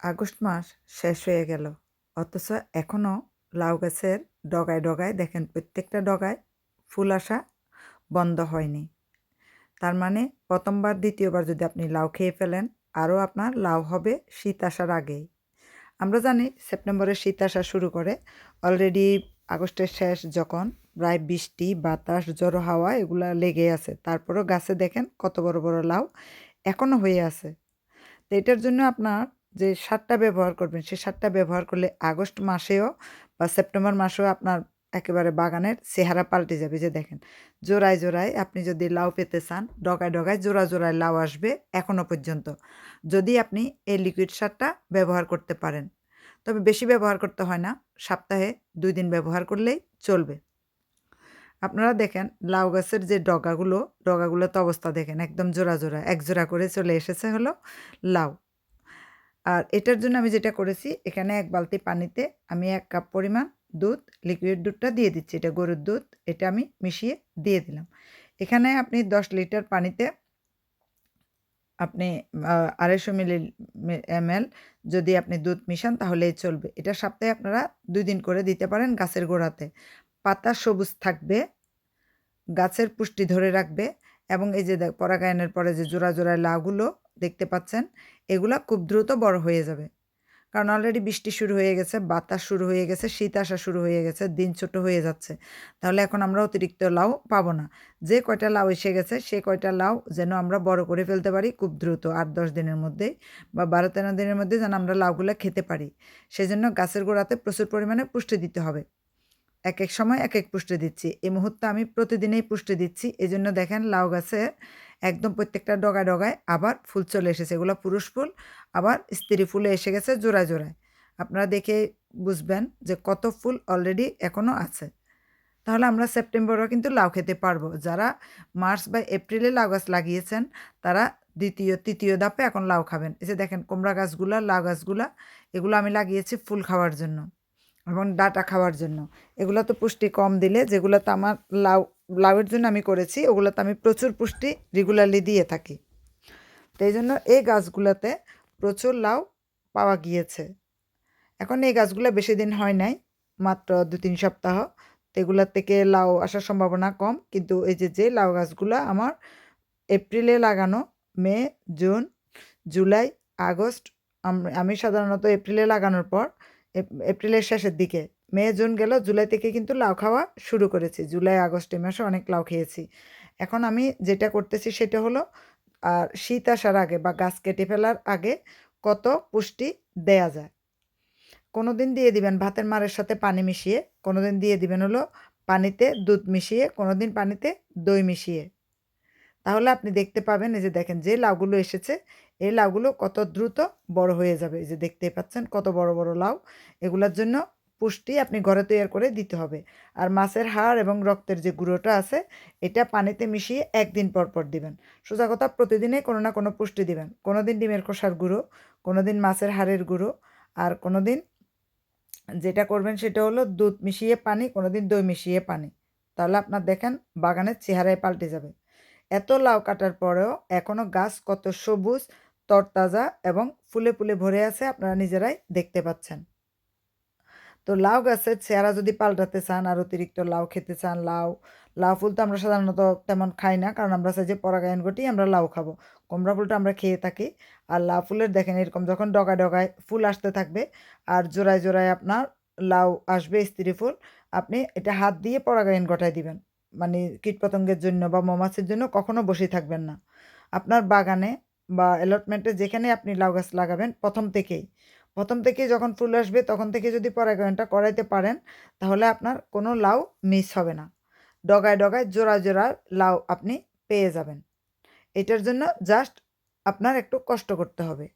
August মাস শেষ হয়ে গেল। অথচ এখনও লাউ গাছের ডগায় ডগায় দেখেন প্রত্যেকটা ডগায় ফুল আসা বন্ধ হয়নি। তার মানে প্রথমবার দ্বিতীয়বার যদি আপনি লাউ খেয়ে ফেলেন, আরও আপনার লাউ হবে শীত আসার আগেই। আমরা জানি সেপ্টেম্বরে শীত আসা শুরু করে। অলরেডি আগস্টের শেষ যখন প্রায় বৃষ্টি, বাতাস জড়ো হাওয়া এগুলা লেগে আছে, তারপরও গাছে দেখেন কত বড় বড় লাউ এখনও হয়ে আছে। তো এটার জন্য আপনার যে সারটা ব্যবহার করবেন সেই সারটা ব্যবহার করলে আগস্ট মাসেও বা সেপ্টেম্বর মাসেও আপনার একেবারে বাগানের চেহারা পাল্টে যাবে। যে দেখেন, জোড়ায় জোড়ায় আপনি যদি লাউ পেতে চান, ডগায় ডগায় জোড়া জোড়ায় লাউ আসবে এখনও পর্যন্ত। যদি আপনি এই লিকুইড সারটা ব্যবহার করতে পারেন। তবে বেশি ব্যবহার করতে হয় না, সপ্তাহে দুই দিন ব্যবহার করলেই চলবে। আপনারা দেখেন, লাউ গাছের যে ডগাগুলো ডগাগুলো তো অবস্থা দেখেন, একদম জোড়া জোড়া এক জোড়া করে চলে এসেছে হলো লাউ। আর এটার জন্য আমি যেটা করেছি, এখানে এক বালতি পানিতে আমি এক কাপ পরিমাণ দুধ লিকুইড দুধটা দিয়ে দিচ্ছি। এটা গরুর দুধ, এটা আমি মিশিয়ে দিয়ে দিলাম। এখানে আপনি দশ লিটার পানিতে আপনি আড়াইশো মিলি এম যদি আপনি দুধ মিশান তাহলেই চলবে। এটা সপ্তাহে আপনারা দুই দিন করে দিতে পারেন গাছের গোড়াতে। পাতা সবুজ থাকবে, গাছের পুষ্টি ধরে রাখবে এবং এই যে পরাগায়নের পরে যে জোড়া জোড়ায় লাউগুলো দেখতে পাচ্ছেন, এগুলা খুব দ্রুত বড় হয়ে যাবে। কারণ অলরেডি বৃষ্টি শুরু হয়ে গেছে, বাতাস শুরু হয়ে গেছে, শীত আসা শুরু হয়ে গেছে, দিন ছোট হয়ে যাচ্ছে। তাহলে এখন আমরা অতিরিক্ত লাউ পাবো না। যে কয়টা লাউ এসে গেছে, সে কয়টা লাউ যেন আমরা বড় করে ফেলতে পারি খুব দ্রুত, আট দশ দিনের মধ্যেই বা বারো তেরো দিনের মধ্যে যেন আমরা লাউগুলো খেতে পারি। সেজন্য গাছের গোড়াতে প্রচুর পরিমাণে পুষ্টি দিতে হবে। এক এক সময় এক এক পুষ্টি দিচ্ছি। এই মুহূর্তে আমি প্রতিদিনেই পুষ্টি দিচ্ছি। এই জন্য দেখেন লাউ গাছে একদম প্রত্যেকটা ডগায় ডগায় আবার ফুল চলে এসেছে। এগুলো পুরুষ ফুল, আবার স্ত্রী ফুলে এসে গেছে জোড়ায় জোড়ায়। আপনারা দেখে বুঝবেন যে কত ফুল অলরেডি এখনও আছে। তাহলে আমরা সেপ্টেম্বরেও কিন্তু লাউ খেতে পারব। যারা মার্চ বা এপ্রিলে লাউ গাছ লাগিয়েছেন, তারা দ্বিতীয়, তৃতীয় ধাপে এখন লাউ খাবেন। যে দেখেন, কুমড়া গাছগুলা, লাউ গাছগুলা, এগুলো আমি লাগিয়েছি ফুল খাওয়ার জন্য। এবং ডাটা খাওয়ার জন্য। এগুলো তো পুষ্টি কম দিলে, যেগুলো তো আমার লাউ, লাউয়ের জন্য আমি করেছি, ওগুলোতে আমি প্রচুর পুষ্টি রেগুলারলি দিয়ে থাকি। তো এই জন্য এই গাছগুলোতে প্রচুর লাউ পাওয়া গিয়েছে। এখন এই গাছগুলো বেশি দিন হয় নাই, মাত্র দু তিন সপ্তাহ। তো এগুলোর থেকে লাউ আসার সম্ভাবনা কম, কিন্তু এই যে যে লাউ গাছগুলো আমার এপ্রিলে লাগানো, মে, জুন, জুলাই, আগস্ট আমি সাধারণত এপ্রিলে লাগানোর পর এপ্রিলের শেষের দিকে। মে, জুন গেল, জুলাই থেকে কিন্তু লাউ খাওয়া শুরু করেছি। জুলাই, আগস্টে মাসে অনেক লাউ খেয়েছি। এখন আমি যেটা করতেছি সেটা হলো আর শীত আসার আগে বা গাছ কেটে ফেলার আগে কত পুষ্টি দেয়া যায়। কোনো দিন দিয়ে দিবেন ভাতের মারের সাথে পানি মিশিয়ে কোনো দিন দিয়ে দিবেন হলো পানিতে দুধ মিশিয়ে কোনো দিন পানিতে দই মিশিয়ে। তাহলে আপনি দেখতে পাবেন, এই যে দেখেন যে লাউগুলো এসেছে, এই লাউগুলো কত দ্রুত বড় হয়ে যাবে। এই যে দেখতেই পাচ্ছেন কত বড় বড় লাউ। এগুলোর জন্য পুষ্টি আপনি ঘরে তৈরি করে দিতে হবে। আর মাছের হাড় এবং রক্তের যে গুঁড়োটা আছে, এটা পানিতে মিশিয়ে একদিন পর পর দিবেন। সোজা কথা প্রতিদিনে কোনো না কোনো পুষ্টি দিবেন। কোনো দিন ডিমের খোসার গুঁড়ো কোনো দিন মাছের হাড়ের গুঁড়ো, আর কোনো দিন যেটা করবেন সেটা হলো দুধ মিশিয়ে পানি কোনো দিন দই মিশিয়ে পানি। তাহলে আপনার দেখেন বাগানের চেহারায় পাল্টে যাবে। এত লাউ কাটার পরেও এখনও গাছ কত সবুজ, তরতাজা এবং ফুলে ফুলে ভরে আছে আপনারা নিজেরাই দেখতে পাচ্ছেন। তো লাউ গাছের চেহারা যদি পাল্টাতে চান আর অতিরিক্ত লাউ খেতে চান, লাউ লাউ ফুল তো আমরা সাধারণত তেমন খাই না কারণ আমরা যে পরাগায়ন ঘটি আমরা লাউ খাব। কুমড়া ফুলটা আমরা খেয়ে থাকি আর লাউ ফুলের দেখেন এরকম যখন ডগায় ডগায় ফুল আসতে থাকবে আর জোড়ায় জোড়ায় আপনার লাউ আসবে স্ত্রী ফুল, আপনি এটা হাত দিয়ে পরাগায়ন ঘটায় দিবেন। মানে কীটপতঙ্গের জন্য বা মৌমাছির জন্য কখনো বসে থাকবেন না। আপনার বাগানে বা অ্যালটমেন্টে যেখানে আপনি লাউ গাছ লাগাবেন, প্রথম থেকেই। প্রথম থেকে যখন ফুল আসবে, তখন থেকে যদি পরাগায়নটা করাইতে পারেন, তাহলে আপনার কোনো লাউ মিস হবে না। ডগায় ডগায় জোড়া জোড়া লাউ আপনি পেয়ে যাবেন। এটার জন্য জাস্ট আপনার একটু কষ্ট করতে হবে।